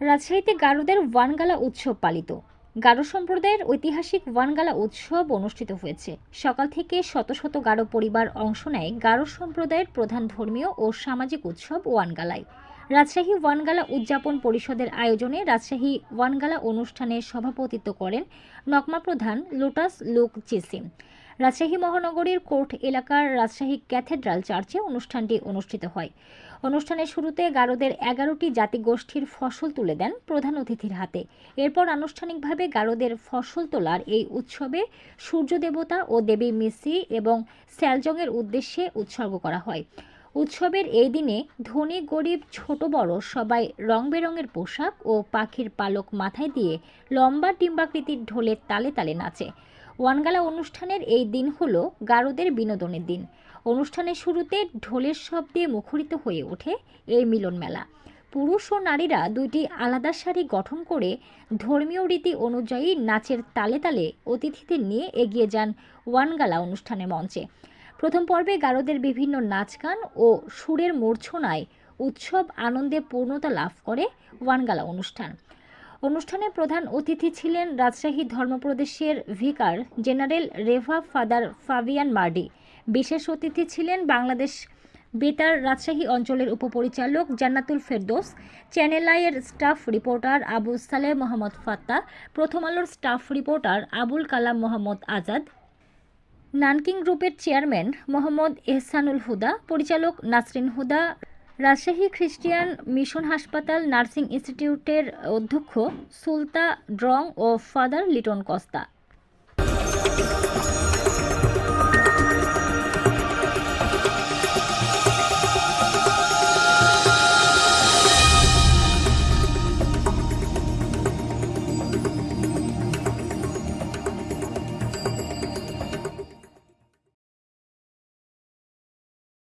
রাজশাহীতে গারোদের ওয়ানগালা উৎসব পালিত। গারো সম্প্রদায়ের ঐতিহাসিক ওয়ানগালা উৎসব অনুষ্ঠিত হয়েছে। সকাল থেকে শত শত গারো পরিবার অংশ নেয় গারো সম্প্রদায়ের প্রধান ধর্মীয় ও সামাজিক উৎসব ওয়ানগালায়। রাজশাহী ওয়ানগালা উদযাপন পরিষদের আয়োজনে রাজশাহী ওয়ানগালা অনুষ্ঠানে সভাপতিত্ব করেন নকমা প্রধান লোটাস লুক চিসিম। রাজশাহী মহানগরীর কোর্ট এলাকার রাজশাহী ক্যাথেড্রাল চার্চে অনুষ্ঠানটি অনুষ্ঠিত হয়। অনুষ্ঠানের শুরুতে গারোদের এগারোটি জাতিগোষ্ঠীর ফসল তুলে দেন প্রধান অতিথির হাতে। এরপর আনুষ্ঠানিকভাবে গারোদের ফসল তোলার এই উৎসবে সূর্য দেবতা ও দেবী মিসি এবং স্যালজংয়ের উদ্দেশ্যে উৎসর্গ করা হয়। উৎসবের এই দিনে ধনী, গরিব, ছোট, বড় সবাই রং বেরঙের পোশাক ও পাখির পালক মাথায় দিয়ে লম্বা ডিম্বাকৃতির ঢোলের তালে তালে নাচে। ওয়ানগালা অনুষ্ঠানের এই দিন হল গারোদের বিনোদনের দিন। অনুষ্ঠানের শুরুতে ঢোলের শব্দে মুখরিত হয়ে ওঠে এই মিলন মেলা। পুরুষ ও নারীরা দুইটি আলাদা শাড়ি গঠন করে ধর্মীয় রীতি অনুযায়ী নাচের তালে তালে অতিথিদের নিয়ে এগিয়ে যান ওয়ানগালা অনুষ্ঠানের মঞ্চে। প্রথম পর্বে গারোদের বিভিন্ন নাচ গান ও সুরের মূর্ছনায় উৎসব আনন্দে পূর্ণতা লাভ করে ওয়ানগালা অনুষ্ঠান। অনুষ্ঠানে প্রধান অতিথি ছিলেন Rajshahi ধর্মপ্রদেশের vicar general rev father Fabian Mardi. বিশেষ অতিথি ছিলেন বাংলাদেশ বেতার রাজশাহী অঞ্চলের উপপরিচালক জান্নাতুল ফেরদোস, চ্যানেল আইয়ের স্টাফ রিপোর্টার আবু সালেহ মোহাম্মদ ফাত্তা, প্রথম আলোর staff reporter Abul Kalam Mohammad Azad, Nanking গ্রুপের চেয়ারম্যান মোহাম্মদ এহসানুল হুদা, পরিচালক নাসরিন হুদা রাজশাহী খ্রিস্টিয়ান মিশন হাসপাতাল নার্সিং ইনস্টিটিউটের অধ্যক্ষ সুলতা ড্রং ও ফাদার লিটন কস্তা।